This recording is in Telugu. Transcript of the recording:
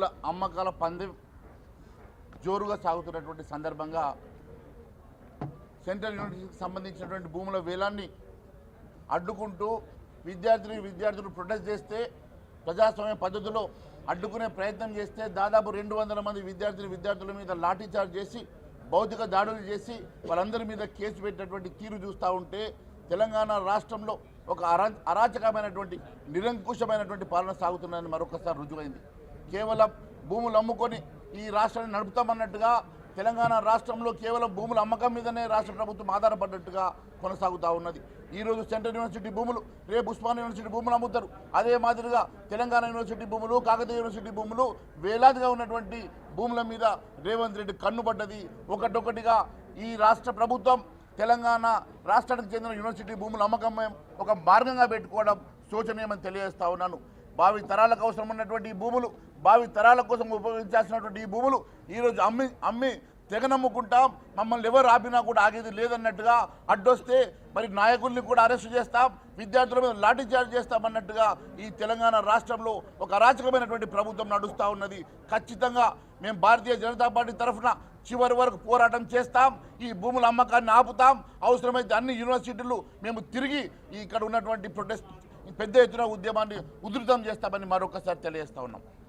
భూముల అమ్మకాల పందెం జోరుగా సాగుతున్నటువంటి సందర్భంగా సెంట్రల్ యూనివర్సిటీకి సంబంధించినటువంటి భూముల వేలాన్ని అడ్డుకుంటూ విద్యార్థులు విద్యార్థులు ప్రొటెస్ట్ చేస్తే ప్రజాస్వామ్య పద్ధతిలో అడ్డుకునే ప్రయత్నం చేస్తే దాదాపు రెండు వందల మంది విద్యార్థులు విద్యార్థుల మీద లాఠీచార్జ్ చేసి భౌతిక దాడులు చేసి వాళ్ళందరి మీద కేసు పెట్టినటువంటి తీరు చూస్తూ ఉంటే తెలంగాణ రాష్ట్రంలో ఒక అరా అరాచకమైనటువంటి నిరంకుశమైనటువంటి పాలన సాగుతుందని మరొకసారి రుజువైంది. కేవలం భూములు అమ్ముకొని ఈ రాష్ట్రాన్ని నడుపుతామన్నట్టుగా తెలంగాణ రాష్ట్రంలో కేవలం భూముల అమ్మకం మీదనే రాష్ట్ర ప్రభుత్వం ఆధారపడ్డట్టుగా కొనసాగుతూ ఉన్నది. ఈరోజు సెంట్రల్ యూనివర్సిటీ భూములు రేపు ఉస్మాన్ యూనివర్సిటీ భూములు అమ్ముతారు. అదే మాదిరిగా తెలంగాణ యూనివర్సిటీ భూములు కాకతీయ యూనివర్సిటీ భూములు వేలాదిగా ఉన్నటువంటి భూముల మీద రేవంత్ రెడ్డి కన్నుపడ్డది ఒకటొకటిగా ఈ రాష్ట్ర ప్రభుత్వం తెలంగాణ రాష్ట్రానికి చెందిన యూనివర్సిటీ భూముల అమ్మకం ఒక మార్గంగా పెట్టుకోవడం శోచనీయమని తెలియజేస్తా ఉన్నాను. భావి తరాలకు అవసరం ఉన్నటువంటి ఈ భూములు భావి తరాల కోసం ఉపయోగించాల్సినటువంటి ఈ భూములు ఈరోజు అమ్మి అమ్మి తెగ నమ్ముకుంటాం మమ్మల్ని ఎవరు ఆపినా కూడా ఆగేది లేదన్నట్టుగా అడ్డొస్తే మరి నాయకుల్ని కూడా అరెస్ట్ చేస్తాం. విద్యార్థుల మీద లాఠీ చార్జ్ చేస్తామన్నట్టుగా ఈ తెలంగాణ రాష్ట్రంలో ఒక అరాచకమైనటువంటి ప్రభుత్వం నడుస్తూ ఉన్నది. ఖచ్చితంగా మేము భారతీయ జనతా పార్టీ తరఫున చివరి వరకు పోరాటం చేస్తాం. ఈ భూముల అమ్మకాన్ని ఆపుతాం. అవసరమైతే అన్ని యూనివర్సిటీలు మేము తిరిగి ఇక్కడ ఉన్నటువంటి ప్రొటెస్ట్ పెద్ద ఎత్తున ఉద్యమాన్ని ఉధృతం చేస్తామని మరొకసారి తెలియజేస్తా ఉన్నాం.